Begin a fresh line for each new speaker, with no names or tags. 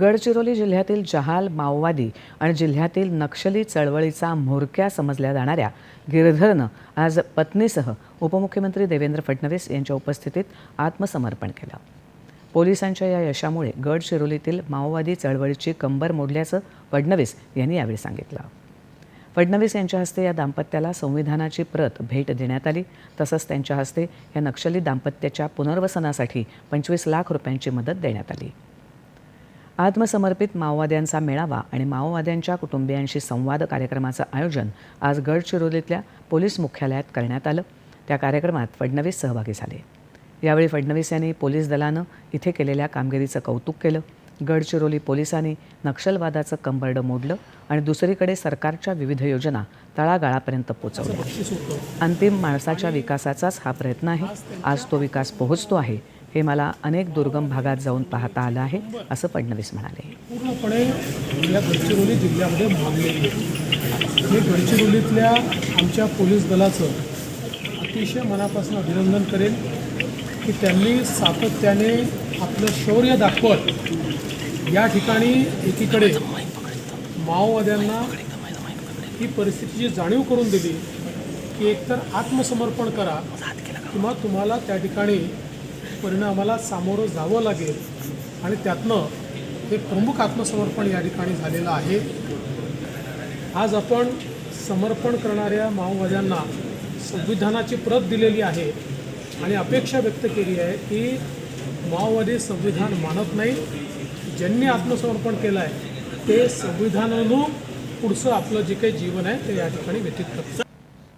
गडचिरोली जिल्ह्यातील जहाल माओवादी आणि जिल्ह्यातील नक्षली चळवळीचा म्होरक्या समजल्या जाणाऱ्या गिरधरनं आज पत्नीसह उपमुख्यमंत्री देवेंद्र फडणवीस यांच्या उपस्थितीत आत्मसमर्पण केलं. पोलिसांच्या या यशामुळे गडचिरोलीतील माओवादी चळवळीची कंबर मोडल्याचं फडणवीस यांनी यावेळी सांगितलं. फडणवीस यांच्या हस्ते या दाम्पत्याला संविधानाची प्रत भेट देण्यात आली. तसंच त्यांच्या हस्ते या नक्षली दाम्पत्याच्या पुनर्वसनासाठी पंचवीस लाख रुपयांची मदत देण्यात आली. आत्मसमर्पित माओवाद्यांचा मेळावा आणि माओवाद्यांच्या कुटुंबियांशी संवाद कार्यक्रमाचं आयोजन आज गडचिरोलीतल्या पोलीस मुख्यालयात करण्यात आलं. त्या कार्यक्रमात फडणवीस सहभागी झाले. यावेळी फडणवीस यांनी पोलीस दलानं इथे केलेल्या कामगिरीचं कौतुक केलं. गडचिरोली पोलिसांनी नक्षलवादाचं कंबरडं मोडलं आणि दुसरीकडे सरकारच्या विविध योजना तळागाळापर्यंत पोहोचवल्या अंतिम माणसाच्या विकासाचाच हा प्रयत्न आहे. आज तो विकास पोहोचतो आहे. हे मला अनेक दुर्गम भागात जाऊन पाहता आलं आहे असं फडणवीस म्हणाले.
पूर्णपणे या गडचिरोली जिल्ह्यामध्ये मानलेली मी गडचिरोलीतल्या आमच्या पोलीस दलाचं अतिशय मनापासून अभिनंदन करेन की त्यांनी सातत्याने आपलं शौर्य दाखवत या ठिकाणी एकीकडे माओवाद्यांना ही परिस्थितीची जाणीव करून दिली की एकतर आत्मसमर्पण करा किंवा तुम्हाला त्या ठिकाणी परिणामाला सामोरं जावं लागेल. आणि त्यातनं हे प्रमुख आत्मसमर्पण या ठिकाणी झालेलं आहे. आज आपण समर्पण करणाऱ्या माओवाद्यांना संविधानाची प्रत दिलेली आहे. आणि अपेक्षा व्यक्त केली आहे की माओवादी संविधान मानत नाही. ज्यांनी आत्मसमर्पण केलं आहे ते संविधानानं पुढचं आपलं जे काही जीवन आहे ते या ठिकाणी व्यतीत करतात